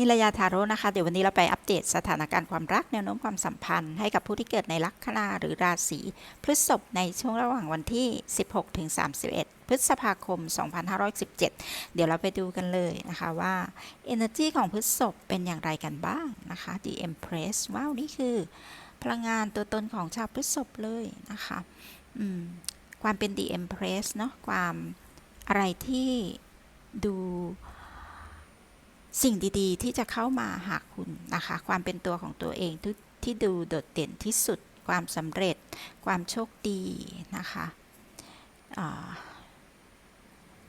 นิรยาทาโร่นะคะ เดี๋ยววันนี้เราไปอัปเดตสถานการณ์ความรักแนวโน้มความสัมพันธ์ ให้กับผู้ที่เกิดในลัคนาหรือราศีพฤษภในช่วงระหว่างวันที่ 16ถึง31 พฤษภาคม 2517 เดี๋ยวเราไปดูกันเลยนะคะว่า Energy ของพฤษภเป็นอย่างไรกันบ้างนะคะ The Empress ว้าวนี่คือ พลังงานตัวตนของชาวพฤษภเลยนะคะความเป็น The Empress เนาะความอะไรที่ดู สิ่งดีๆ ที่จะเข้ามาหาคุณนะคะ ความเป็นตัวของตัวเองที่ที่ดูโดดเด่นที่สุด ความสำเร็จ ความโชคดีนะคะ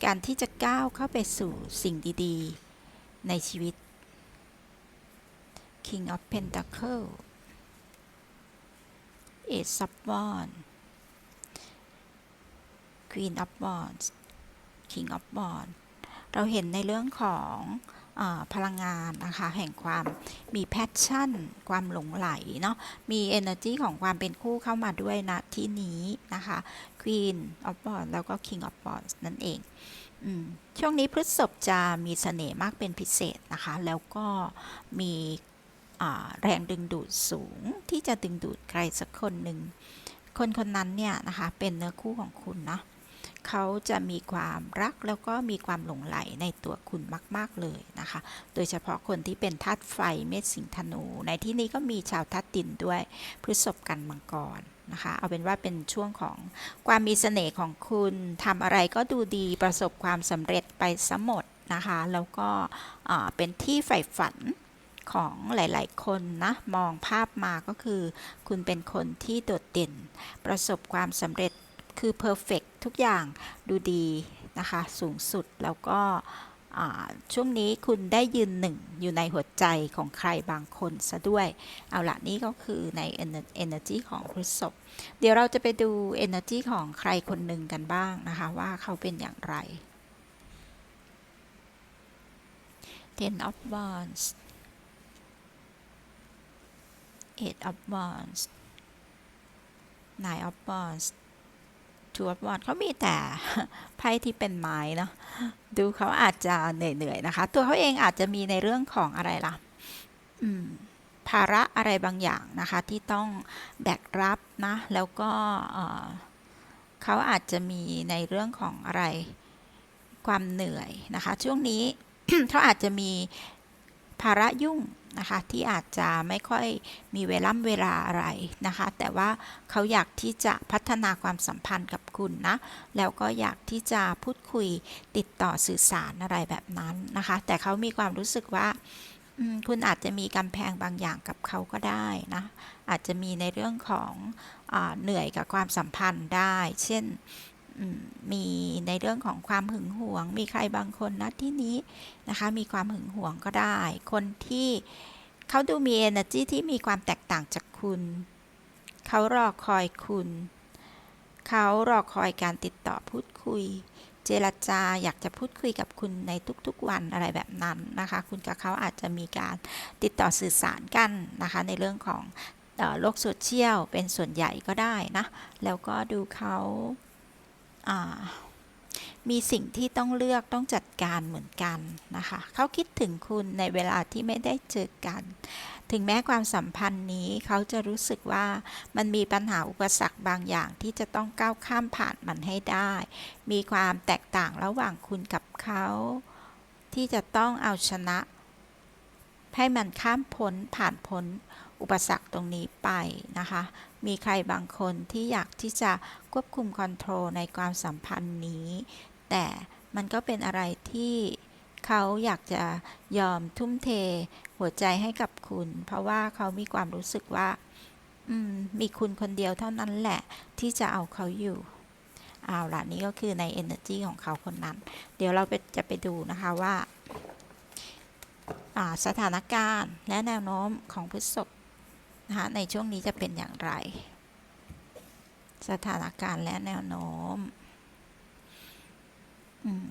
การที่จะก้าวเข้าไปสู่สิ่งดีๆ ในชีวิต King of Pentacle Ace of Wands Queen of Wands King of Wands เราเห็นในเรื่องของ พลังงานนะคะแห่งความมีแพชชั่น ความหลงไหลเนาะมี energy ของความเป็นคู่เข้ามาด้วยนะที่นี้นะคะ Queen of Wands แล้วก็ King of Wands นั่นเองอช่วงนี้พฤษภจะมีเสน่ห์มากเป็นพิเศษนะคะ แล้วก็มีแรงดึงดูดสูงที่จะดึงดูดใครสักคนหนึ่งคนคนนั้นเนี่ยนะคะเป็นเนื้อคู่ของคุณเนาะ เขาจะมีความรักแล้วก็มีความหลงไหลในตัวคุณมาก ๆ เลยนะคะ โดยเฉพาะคนที่เป็นธาตุไฟเมษสิงห์ธนู ในที่นี้ก็มีชาวธาตุดินด้วยพฤษภกันมังกรนะคะ เอาเป็นว่าเป็นช่วงของความมีเสน่ห์ของคุณทำอะไรก็ดูดีประสบความสำเร็จไปสมหมดนะคะ แล้วก็เป็นที่ใฝ่ฝันของหลาย ๆ คนนะ มองภาพมาก็คือ คุณเป็นคนที่โดดเด่น ประสบความสำเร็จคือเพอร์เฟก ทุกอย่างดูดีนะคะ สูงสุดแล้วก็ช่วงนี้คุณได้ยืนหนึ่งอยู่ในหัวใจของใครบางคนซะด้วย เอาละนี่ก็คือใน energy ของพฤษภเดี๋ยวเราจะไปดู energy ของใครคนหนึ่งกันบ้างนะคะ ว่าเขาเป็นอย่างไร Ten of Wands Eight of Wands Nine of Wands ทูอัพวอนเขามีแต่ไพ่ที่เป็นไม้เนาะดูเขาอาจจะเหนื่อยๆนะคะ ตัวเขาเองอาจจะมีในเรื่องของอะไรล่ะภาระอะไรบางอย่างนะคะ ที่ต้องแบกรับนะ แล้วก็เขาอาจจะมีในเรื่องของอะไรความเหนื่อยนะคะ ช่วงนี้เขาอาจจะมีภาระยุ่ง นะคะ ที่อาจจะไม่ค่อยมีเวล่ำเวลาอะไรนะคะ แต่ว่าเขาอยากที่จะพัฒนาความสัมพันธ์กับคุณนะ แล้วก็อยากที่จะพูดคุยติดต่อสื่อสารอะไรแบบนั้นนะคะ แต่เขามีความรู้สึกว่าคุณอาจจะมีกำแพงบางอย่างกับเขาก็ได้นะ อาจจะมีในเรื่องของอเหนื่อยกับความสัมพันธ์ได้ เช่น มีในเรื่องของความหึงหวง มีใครบางคนนะที่นี้นะคะ มีความหึงหวงก็ได้ คนที่เขาดูมี energy ที่มีความแตกต่างจากคุณ เขารอคอยคุณ เขารอคอยการติดต่อพูดคุย เจรจาอยากจะพูดคุยกับคุณในทุกๆวันอะไรแบบนั้นนะคะ คุณกับเขาอาจจะมีการติดต่อสื่อสารกันนะคะ ในเรื่องของออโลกโซเชียลเป็นส่วนใหญ่ก็ได้นะ แล้วก็ดูเขา มีสิ่งที่ต้องเลือกต้องจัดการเหมือนกันนะคะ เขาคิดถึงคุณในเวลาที่ไม่ได้เจอกัน ถึงแม้ความสัมพันธ์นี้เขาจะรู้สึกว่ามันมีปัญหาอุปสรรคบางอย่างที่จะต้องก้าวข้ามผ่านมันให้ได้ มีความแตกต่างระหว่างคุณกับเขา ที่จะต้องเอาชนะ ให้มันข้ามพ้นผ่านพ้นอุปสรรคตรงนี้ไปนะคะ มีใครบางคนที่อยาก ที่จะควบคุมคอนโทรลในความสัมพันธ์นี้ แต่มันก็เป็นอะไรที่เขาอยากจะยอมทุ่มเทหัวใจให้กับคุณ เพราะว่าเขามีความรู้สึกว่ามมีคุณคนเดียวเท่านั้นแหละ ที่จะเอาเขาอยู่ เอาละนี่ก็คือใน energy ของเขาคนนั้น เดี๋ยวเราไปจะไปดูนะคะว่าอ่าสถานการณ์และแนวโน้มของพฤษภนะคะในช่วงนี้จะเป็นอย่างไร สถานการณ์และแนวโน้ม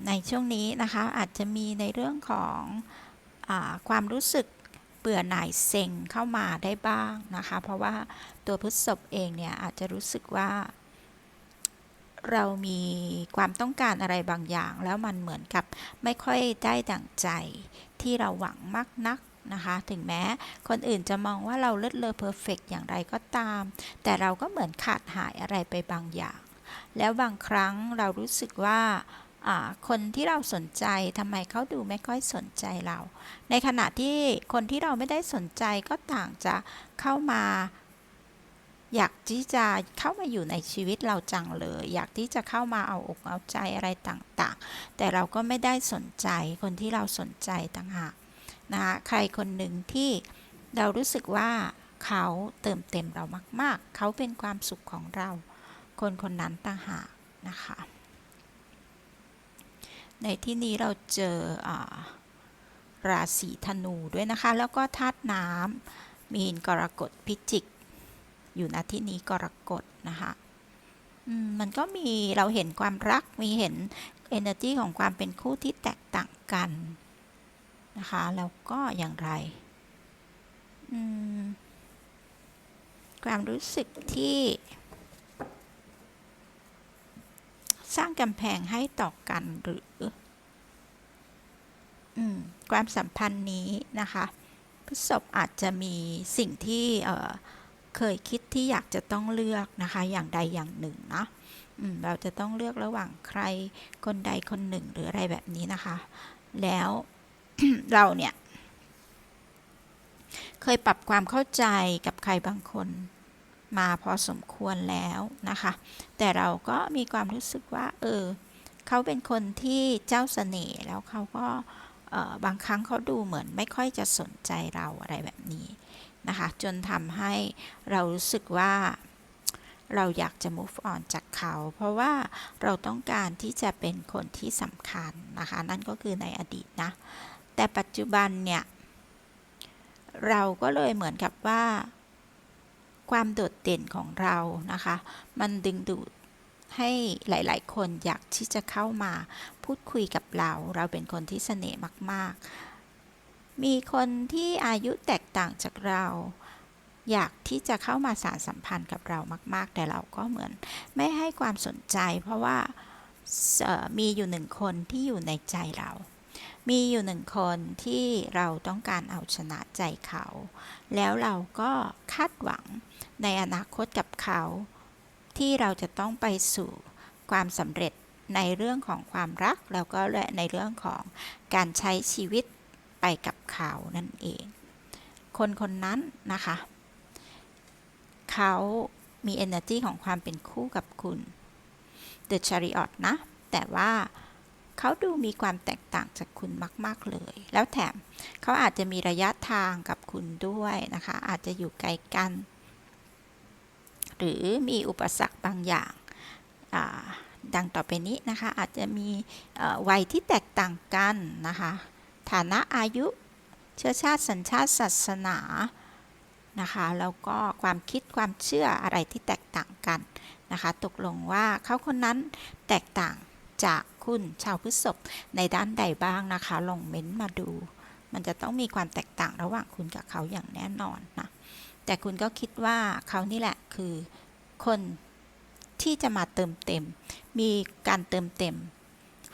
ในช่วงนี้นะคะอาจจะมีในเรื่องของอความรู้สึกเบื่อหน่ายเซ็งเข้ามาได้บ้างนะคะ เพราะว่าตัวพฤษภเองเนี่ยอาจจะรู้สึกว่า เรามีความต้องการอะไรบางอย่าง แล้วมันเหมือนกับไม่ค่อยได้ดั่งใจที่เราหวังมากนัก นะคะ ถึงแม้คนอื่นจะมองว่าเราเลิศเลอเพอร์เฟกอย่างไรก็ตาม แต่เราก็เหมือนขาดหายอะไรไปบางอย่าง แล้วบางครั้งเรารู้สึกว่าคนที่เราสนใจทำไมเขาดูไม่ค่อยสนใจเรา ในขณะที่คนที่เราไม่ได้สนใจก็ต่างจะเข้ามา อยากที่จะเข้ามาอยู่ในชีวิตเราจังเลย อยากที่จะเข้ามาเอาอกเอาใจอะไรต่างๆ แต่เราก็ไม่ได้สนใจคนที่เราสนใจต่างหาก นะคะใครคนหนึ่งที่เรารู้สึกว่าเขาเติมเต็มเรามาก ๆ เขาเป็นความสุขของเรา คนคนนั้นต่างหากนะคะ ในที่นี้เราเจออราศีธนูด้วยนะคะ แล้วก็ธาตุน้ำมีนกรกฎพิจิก อยู่ณที่นี้กรกฎนะคะมมันก็มีเราเห็นความรักมีเห็น energy ของความเป็นคู่ที่แตกต่างกัน นะคะ แล้วก็อย่างไร ความรู้สึกที่ สร้างกำแพงให้ต่อกันหรืออความสัมพันธ์นี้นะคะพฤษภอาจจะมีสิ่งที่เเคยคิดที่อยากจะต้องเลือกนะคะ อย่างใดอย่างหนึ่งนะเราจะต้องเลือกระหว่างใครคนใดคนหนึ่งหรืออะไรแบบนี้นะคะ แล้ว เราเนี่ย เคยปรับความเข้าใจกับใครบางคนมาพอสมควรแล้วนะคะ แต่เราก็มีความรู้สึกว่า เออ เขาเป็นคนที่เจ้าเสน่ห์แล้วเขาก็บางครั้งเขาดูเหมือนไม่ค่อยจะสนใจเราอะไรแบบนี้นะคะ จนทำให้เรารู้สึกว่าเราอยากจะ move on จากเขา เพราะว่าเราต้องการที่จะเป็นคนที่สำคัญนะคะ นั่นก็คือในอดีตนะ แต่ปัจจุบันเนี่ย เราก็เลยเหมือนกับว่า ความโดดเด่นของเรานะคะ มันดึงดูดให้หลาย ๆ คนอยากที่จะเข้ามาพูดคุยกับเรา เราเป็นคนที่เสน่ห์มาก ๆ มีคนที่อายุแตกต่างจากเรา อยากที่จะเข้ามาสารสัมพันธ์กับเรามาก ๆ แต่เราก็เหมือนไม่ให้ความสนใจ เพราะว่ามีอยู่หนึ่งคนที่อยู่ในใจเรา มีอยู่หนึ่งคนที่เราต้องการเอาชนะใจเขา แล้วเราก็คาดหวังในอนาคตกับเขา ที่เราจะต้องไปสู่ความสำเร็จในเรื่องของความรัก แล้วก็ในเรื่องของการใช้ชีวิตไปกับเขานั่นเอง คนคนนั้นนะคะ เขามี energy ของความเป็นคู่กับคุณ The Chariot นะ แต่ว่า เขาดูมีความแตกต่างจากคุณมาก ๆ เลย แล้วแถมเขาอาจจะมีระยะทางกับคุณด้วยนะคะ อาจจะอยู่ไกลกัน หรือมีอุปสรรคบางอย่างาดังต่อไปนี้นะคะ อาจจะมีวัยที่แตกต่างกันนะคะ ฐานะอายุเชื้อชาติสัญชาติศาสนานะคะแล้วก็ความคิดความเชื่ออะไรที่แตกต่างกันนะคะ ตกลงว่าเขาคนนั้นแตกต่าง จากคุณชาวพฤษภในด้านใดบ้างนะคะ ลองเม้นต์มาดู มันจะต้องมีความแตกต่างระหว่างคุณกับเขาอย่างแน่นอนนะ แต่คุณก็คิดว่าเขานี่แหละคือคนที่จะมาเติมเต็ม มีการเติมเต็ม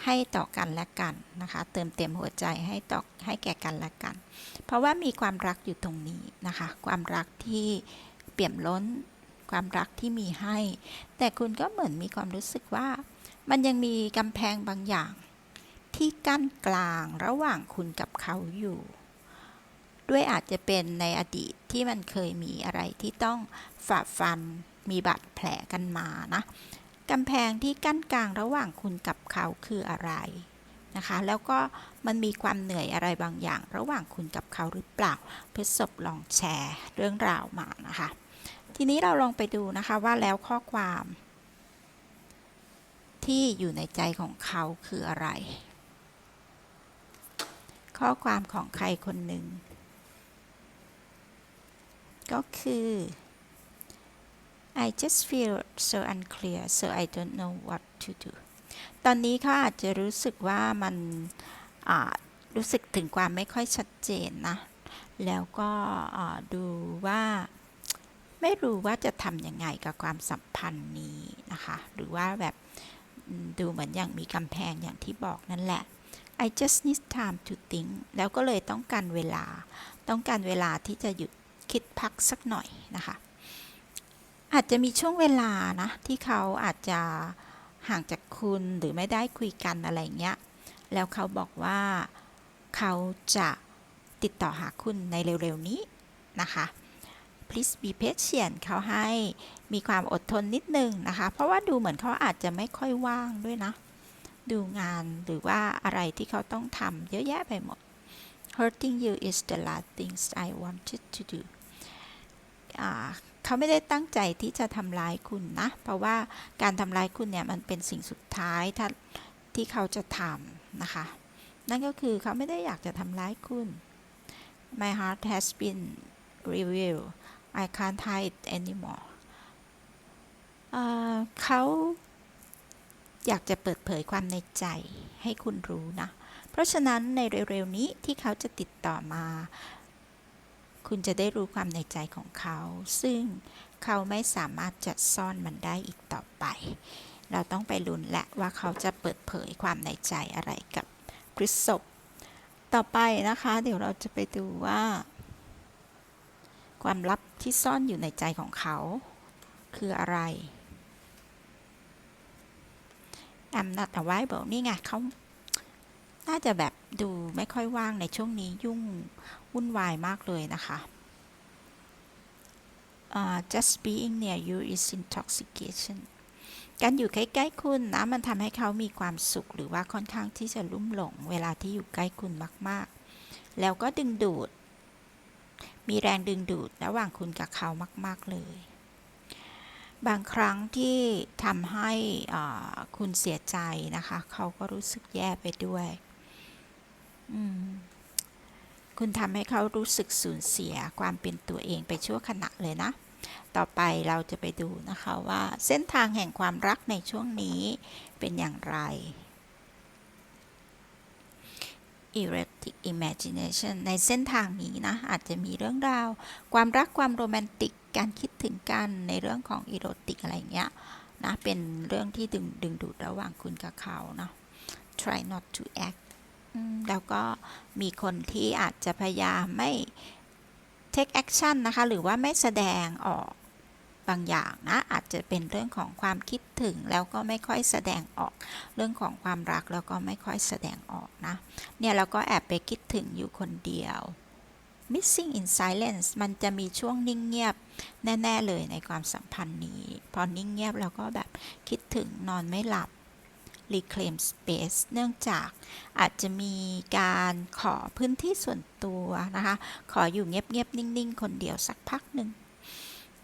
ให้ต่อกันและกันนะคะ เติมเต็มหัวใจให้ต่อให้แก่กันและกัน เพราะว่ามีความรักอยู่ตรงนี้นะคะ ความรักที่เปี่ยมล้น ความรักที่มีให้ แต่คุณก็เหมือนมีความรู้สึกว่า มันยังมีกำแพงบางอย่าง ที่กั้นกลางระหว่างคุณกับเขาอยู่ ด้วยอาจจะเป็นในอดีตที่มันเคยมีอะไรที่ต้องฝ่าฟันมีบาดแผลกันมานะกำแพงที่กั้นกลางระหว่างคุณกับเขาคืออะไรนะคะ แล้วก็มันมีความเหนื่อยอะไรบางอย่าง ระหว่างคุณกับเขาหรือเปล่าเพื่อศพลองแชร์เรื่องราวมานะคะ ทีนี้เราลองไปดูนะคะว่าแล้วข้อความ ที่อยู่ในใจของเขาคืออะไร ข้อความของใครคนหนึ่ง ก็คือ I just feel so unclear so I don't know what to do ตอนนี้เขาอาจจะรู้สึกว่ามันรู้สึกถึงความไม่ค่อยชัดเจนนะ แล้วก็ดูว่าไม่รู้ว่าจะทำยังไงกับความสัมพันธ์นี้นะคะ หรือว่าแบบ ดูเหมือนอย่างมีกำแพงอย่างที่บอกนั่นแหละ I just need time to think แล้วก็เลยต้องการเวลา ต้องการเวลาที่จะหยุดคิดพักสักหน่อยนะคะ อาจจะมีช่วงเวลานะที่เขาอาจจะห่างจากคุณหรือไม่ได้คุยกันอะไรเงี้ย แล้วเขาบอกว่าเขาจะติดต่อหาคุณในเร็วๆนี้นะคะ please be patient เขาให้มีความอดทนนิดนึงนะคะ เพราะว่าดูเหมือนเขาอาจจะไม่ค่อยว่างด้วยนะ ดูงานหรือว่าอะไรที่เขาต้องทำเยอะแยะไปหมด hurting you is the last things I wanted to do เขาไม่ได้ตั้งใจที่จะทำร้ายคุณนะ เพราะว่าการทำร้ายคุณเนี่ยมันเป็นสิ่งสุดท้ายถ้าที่เขาจะทำนะคะ นั่นก็คือเขาไม่ได้อยากจะทำร้ายคุณ My heart has been revealed I can't hide anymore เอ่อเขาอยากจะเปิดเผยความในใจให้คุณรู้นะ เพราะฉะนั้นในเร็วๆนี้ที่เขาจะติดต่อมา คุณจะได้รู้ความในใจของเขา ซึ่งเขาไม่สามารถจะซ่อนมันได้อีกต่อไป เราต้องไปลุ้นแหละว่าเขาจะเปิดเผยความในใจอะไรกับพฤษภต่อไปนะคะ เดี๋ยวเราจะไปดูว่า ความลับที่ซ่อนอยู่ในใจของเขา คืออะไร I'm not available นี่ไงเขาน่าจะแบบดูไม่ค่อยว่างในช่วงนี้ยุ่งวุ่นวายมากเลยนะคะ uh, just being near you is intoxication การอยู่ใกล้ๆคุณนะมันทำให้เขามีความสุขหรือว่าค่อนข้างที่จะลุ่มหลง เวลาที่อยู่ใกล้คุณมากๆ แล้วก็ดึงดูด มีแรงดึงดูดระหว่างคุณกับเขามาก ๆ เลย บางครั้งที่ทำให้คุณเสียใจนะคะ เขาก็รู้สึกแย่ไปด้วยคุณทำให้เขารู้สึกสูญเสียความเป็นตัวเองไปชั่วขณะเลยนะ ต่อไปเราจะไปดูนะคะว่าเส้นทางแห่งความรักในช่วงนี้เป็นอย่างไร erotic imagination ในเส้นทางนี้นะ อาจจะมีเรื่องราว ความรักความโรแมนติกการคิดถึงกันในเรื่องของอีโรติกอะไรเงี้ยนะ เป็นเรื่องที่ดึงดึงดูดระหว่างคุณกับเขาเนาะ try not to act แล้วก็มีคนที่อาจจะพยายามไม่ take action นะคะ หรือว่าไม่แสดงออก บางอย่างนะอาจจะเป็นเรื่องของความคิดถึงแล้วก็ไม่ค่อยแสดงออก เรื่องของความรักแล้วก็ไม่ค่อยแสดงออกนะเนี่ยเราก็แอบไปคิดถึงอยู่คนเดียว missing in silence มันจะมีช่วงนิ่งเงียบ แน่ ๆ เลยในความสัมพันธ์นี้ พอนิ่งเงียบเราก็แบบคิดถึงนอนไม่หลับ reclaim space เนื่องจากอาจจะมีการขอพื้นที่ส่วนตัวนะคะ ขออยู่เงียบ ๆ นิ่ง ๆ คนเดียวสักพักหนึ่ง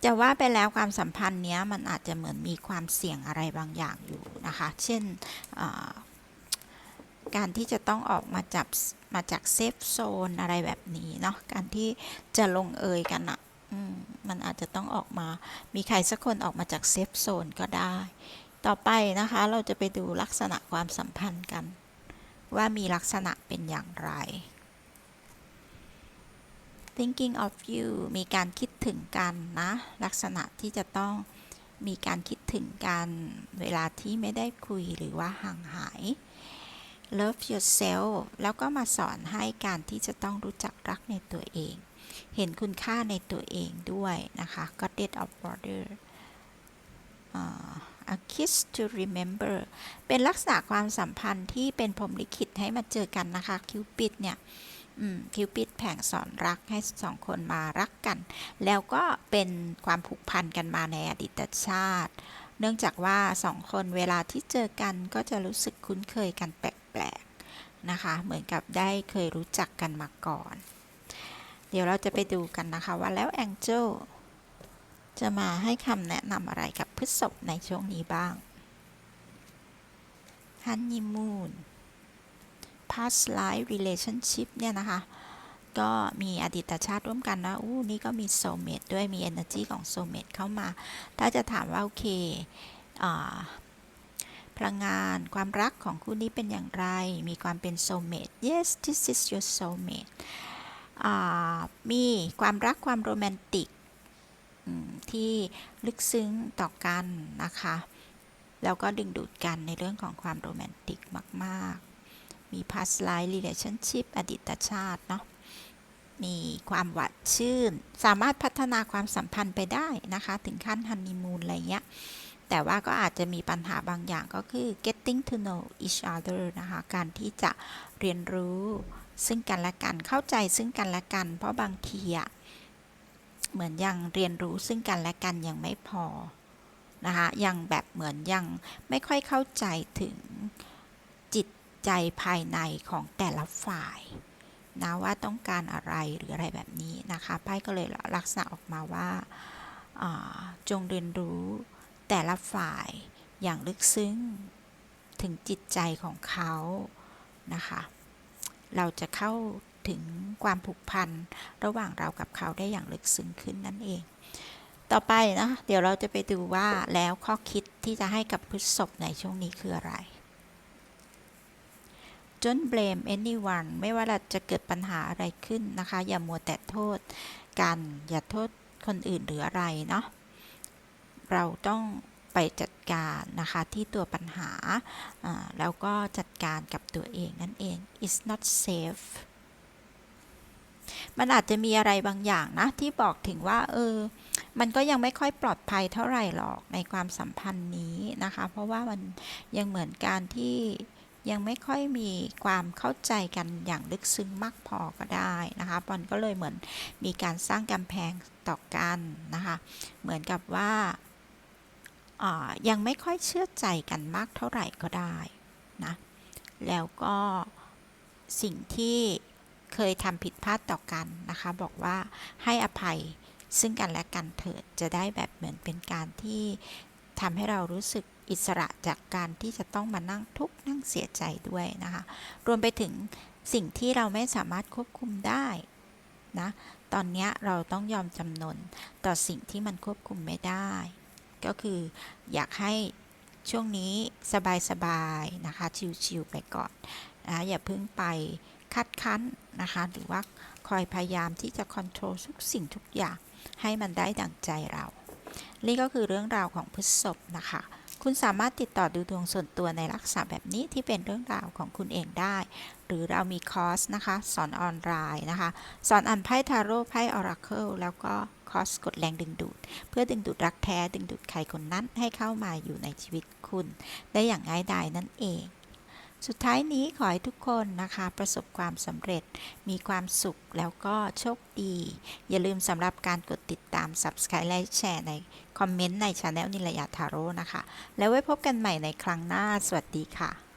จะว่าไปแล้วความสัมพันธ์เนี้ยมันอาจจะเหมือนมีความเสี่ยงอะไรบางอย่างอยู่นะคะ เช่นการที่จะต้องออกมาจับมาจากเซฟโซนอะไรแบบนี้เนาะการที่จะลงเอยกันอะมันอาจจะต้องออกมามีใครสักคนออกมาจากเซฟโซนก็ได้ ต่อไปนะคะเราจะไปดูลักษณะความสัมพันธ์กัน ว่ามีลักษณะเป็นอย่างไร thinking of you มีการคิดถึงกันนะ ลักษณะที่จะต้องมีการคิดถึงกัน เวลาที่ไม่ได้คุยหรือว่าห่างหาย love yourself แล้วก็มาสอนให้การที่จะต้องรู้จักรักในตัวเอง เห็นคุณค่าในตัวเองด้วยนะคะ goddess of water อ่า a kiss to remember เป็นลักษณะความสัมพันธ์ที่เป็นพรมลิขิตให้มาเจอกันนะคะคิวปิดเนี่ย คิวปิดแผงสอนรักให้สองคนมารักกัน แล้วก็เป็นความผูกพันกันมาในอดีตชาติ เนื่องจากว่าสองคนเวลาที่เจอกันก็จะรู้สึกคุ้นเคยกันแปลกๆนะคะ เหมือนกับได้เคยรู้จักกันมาก่อน เดี๋ยวเราจะไปดูกันนะคะว่าแล้วแองเจลจะมาให้คำแนะนำอะไรกับพฤษภในช่วงนี้บ้างฮันนีมูน past life relationship เนี่ยนะคะ ก็มีอดีตชาติร่วมกันนะอู้นี่ก็มีโซเมตด้วยมี energy ของโซเมตเข้ามา ถ้าจะถามว่า โอเคอพลังงานความรักของคู่นี้เป็นอย่างไร มีความเป็นโซเมต yes this is your soulmate มีความรักความโรแมนติกที่ลึกซึ้งต่อกันนะคะ แล้วก็ดึงดูดกันในเรื่องของความโรแมนติกมาก ๆ มี past life relationship อดีตชาติเนาะมีความหวานชื่น สามารถพัฒนาความสัมพันธ์ไปได้นะคะ ถึงขั้นฮันนีมูนอะไรเงี้ย แต่ว่าก็อาจจะมีปัญหาบางอย่างก็คือ getting to know each other นะคะ การที่จะเรียนรู้ซึ่งกันและกัน เข้าใจซึ่งกันและกัน เพราะบางทีอะเหมือนยังเรียนรู้ซึ่งกันและกันยังไม่พอนะคะ ยังแบบเหมือนยังไม่ค่อยเข้าใจถึง ใจภายในของแต่ละฝ่ายนะว่าต้องการอะไรหรืออะไรแบบนี้นะคะไพ่ก็เลยลักษณะออกมาว่าจงเรียนรู้แต่ละฝ่ายอย่างลึกซึ้งถึงจิตใจของเขานะคะ เราจะเข้าถึงความผูกพันระหว่างเรากับเขาได้อย่างลึกซึ้งขึ้นนั่นเอง ต่อไปนะเดี๋ยวเราจะไปดูว่าแล้วข้อคิดที่จะให้กับพฤษภในช่วงนี้คืออะไร don't blame anyone ไม่ว่าเราจะเกิดปัญหาอะไรขึ้นนะคะ อย่ามัวแต่โทษกัน อย่าโทษคนอื่นหรืออะไรเนาะ เราต้องไปจัดการนะคะที่ตัวปัญหา แล้วก็จัดการกับตัวเองนั่นเอง it's not safe มันอาจจะมีอะไรบางอย่างนะ ที่บอกถึงว่า เออ มันก็ยังไม่ค่อยปลอดภัยเท่าไหร่หรอกในความสัมพันธ์นี้นะคะ เพราะว่ามันยังเหมือนการที่ ยังไม่ค่อยมีความเข้าใจกันอย่างลึกซึ้งมากพอก็ได้นะคะบอลก็เลยเหมือนมีการสร้างกำแพงต่อกันนะคะเหมือนกับว่ายังไม่ค่อยเชื่อใจกันมากเท่าไหร่ก็ได้นะแล้วก็สิ่งที่เคยทำผิดพลาดต่อกันนะคะ บอกว่าให้อภัยซึ่งกันและกันเถิดจะได้แบบเหมือนเป็นการที่ทำให้เรารู้สึก อิสระจากการที่จะต้องมานั่งทุกข์นั่งเสียใจด้วยนะคะ รวมไปถึงสิ่งที่เราไม่สามารถควบคุมได้นะ ตอนนี้เราต้องยอมจำนนต่อสิ่งที่มันควบคุมไม่ได้ ก็คืออยากให้ช่วงนี้สบายๆนะคะ ชิวๆไปก่อนนะอย่าเพิ่งไปคัดค้นนะคะ หรือว่าคอยพยายามที่จะควบคุมทุกสิ่งทุกอย่างให้มันได้ดั่งใจเรา นี่ก็คือเรื่องราวของพฤษภนะคะ คุณสามารถติดต่อดูดวงส่วนตัวในลักษณะแบบนี้ที่เป็นเรื่องราวของคุณเองได้ หรือเรามีคอร์สนะคะ สอนออนไลน์นะคะ สอนอ่านไพ่ทาโร่ไพ่ออราเคิลแล้วก็คอร์สกดแรงดึงดูด เพื่อดึงดูดรักแท้ดึงดูดใครคนนั้นให้เข้ามาอยู่ในชีวิตคุณ ได้อย่างง่ายดายนั่นเอง สุดท้ายนี้ขอให้ทุกคนนะคะประสบความสำเร็จ มีความสุขแล้วก็โชคดี อย่าลืมสำหรับการกดติดตาม Subscribe และแชร์ในคอมเมนต์ในช anel นิลยาทาโร่นะคะ แล้วไว้พบกันใหม่ในครั้งหน้า สวัสดีค่ะ